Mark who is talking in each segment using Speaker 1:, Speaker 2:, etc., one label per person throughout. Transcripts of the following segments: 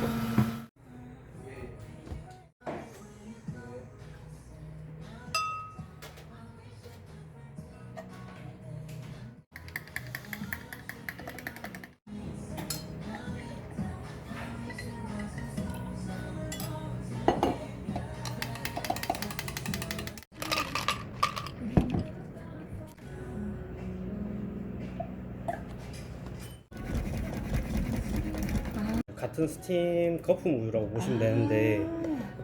Speaker 1: থাকুন 같은 스팀 거품 우유라고 보시면 되는데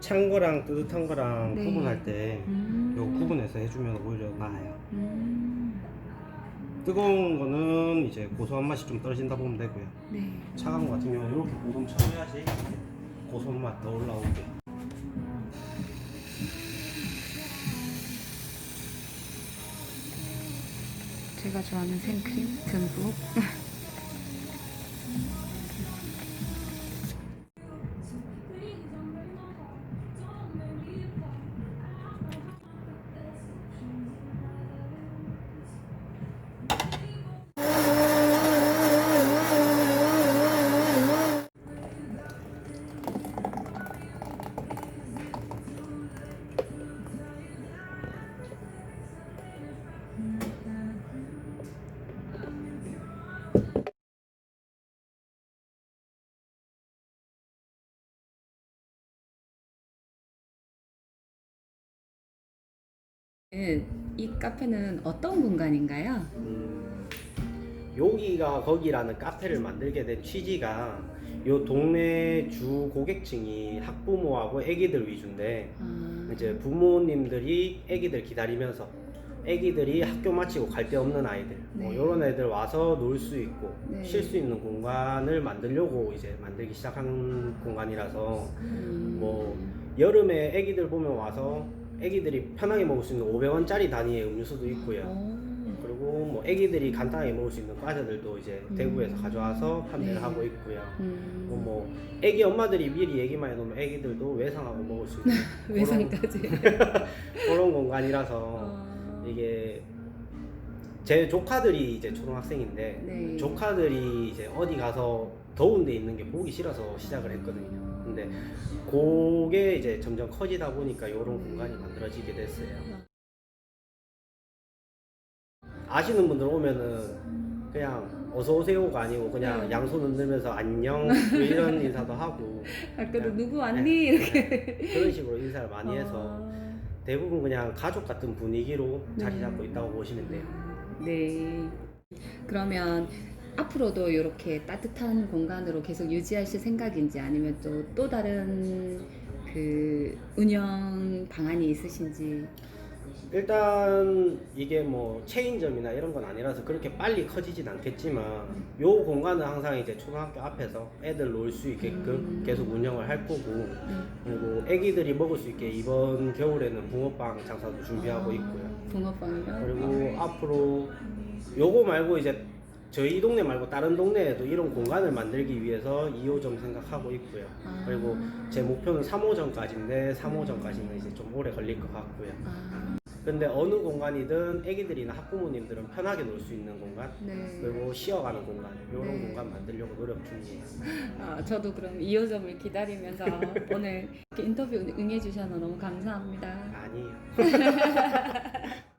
Speaker 1: 찬 거랑 뜨뜻한 거랑
Speaker 2: 아. 네.
Speaker 1: 구분할 때
Speaker 2: 음.
Speaker 1: 요 구분해서 해주면 오히려 나아요.
Speaker 2: 음.
Speaker 1: 뜨거운 거는 이제 고소한 맛이 좀 떨어진다 보면 되고요.
Speaker 2: 네.
Speaker 1: 차가운 거 같은 경우는 이렇게 고동 쳐줘야지 고소한 맛 더 올라오게.
Speaker 2: 제가 좋아하는 생크림 듬뿍. 이 카페는 어떤 공간인가요?
Speaker 1: 음, 여기가 거기라는 카페를 만들게 된 취지가 요 동네 주 고객층이 학부모하고 애기들 위주인데
Speaker 2: 아,
Speaker 1: 이제 부모님들이 애기들 기다리면서 애기들이 학교 마치고 갈 데 없는 아이들 뭐
Speaker 2: 네.
Speaker 1: 이런 애들 와서 놀 수 있고
Speaker 2: 네.
Speaker 1: 쉴 수 있는 공간을 만들려고 이제 만들기 시작한 공간이라서
Speaker 2: 음,
Speaker 1: 뭐 여름에 애기들 보면 와서 애기들이 편하게 먹을 수 있는 500원짜리 단위의 음료수도 있고요.
Speaker 2: 오,
Speaker 1: 그리고 뭐 애기들이 간단하게 먹을 수 있는 과자들도 이제
Speaker 2: 음.
Speaker 1: 대구에서 가져와서 판매를
Speaker 2: 네.
Speaker 1: 하고 있고요.
Speaker 2: 음,
Speaker 1: 그리고 뭐 애기 엄마들이 미리 얘기만 해놓으면 애기들도 외상하고 먹을 수 있는
Speaker 2: 외상까지.
Speaker 1: 그런 공간이라서
Speaker 2: 어,
Speaker 1: 이게 제 조카들이 이제 초등학생인데
Speaker 2: 네.
Speaker 1: 조카들이 이제 어디 가서 더운 데 있는 게 보기 싫어서 시작을 했거든요. 근데 그게 이제 점점 커지다 보니까 이런 공간이 만들어지게 됐어요. 아시는 분들 오면은 그냥 어서 오세요가 아니고 그냥
Speaker 2: 네.
Speaker 1: 양손 흔들면서 안녕 뭐 이런 인사도 하고
Speaker 2: 아까도
Speaker 1: 네.
Speaker 2: 누구 왔니?
Speaker 1: 네.
Speaker 2: 이렇게.
Speaker 1: 그런 식으로 인사를 많이 해서
Speaker 2: 어,
Speaker 1: 대부분 그냥 가족 같은 분위기로 자리
Speaker 2: 네.
Speaker 1: 잡고 있다고 보시면 돼요.
Speaker 2: 네. 그러면 앞으로도 이렇게 따뜻한 공간으로 계속 유지하실 생각인지 아니면 또 또 다른 그 운영 방안이 있으신지.
Speaker 1: 일단 이게 뭐 체인점이나 이런 건 아니라서 그렇게 빨리 커지진 않겠지만 요 공간은 항상 이제 초등학교 앞에서 애들 놀 수 있게끔
Speaker 2: 음.
Speaker 1: 계속 운영을 할 거고
Speaker 2: 네.
Speaker 1: 그리고 애기들이 먹을 수 있게 이번 겨울에는 붕어빵 장사도 준비하고
Speaker 2: 아,
Speaker 1: 있고요.
Speaker 2: 붕어빵이요?
Speaker 1: 그리고 앞으로 요거 말고 이제 저희 동네 말고 다른 동네에도 이런 공간을 만들기 위해서 2호점 생각하고 있고요.
Speaker 2: 아.
Speaker 1: 그리고 제 목표는 3호점까지인데 3호점까지는 이제 좀 오래 걸릴 것 같고요.
Speaker 2: 아,
Speaker 1: 근데 어느 공간이든 애기들이나 학부모님들은 편하게 놀 수 있는 공간
Speaker 2: 네.
Speaker 1: 그리고 쉬어가는 공간 이런
Speaker 2: 네.
Speaker 1: 공간 만들려고 노력 중이에요.
Speaker 2: 아, 저도 그럼 2호점을 기다리면서 오늘 이렇게 인터뷰 응해주셔서 너무 감사합니다.
Speaker 1: 아니에요.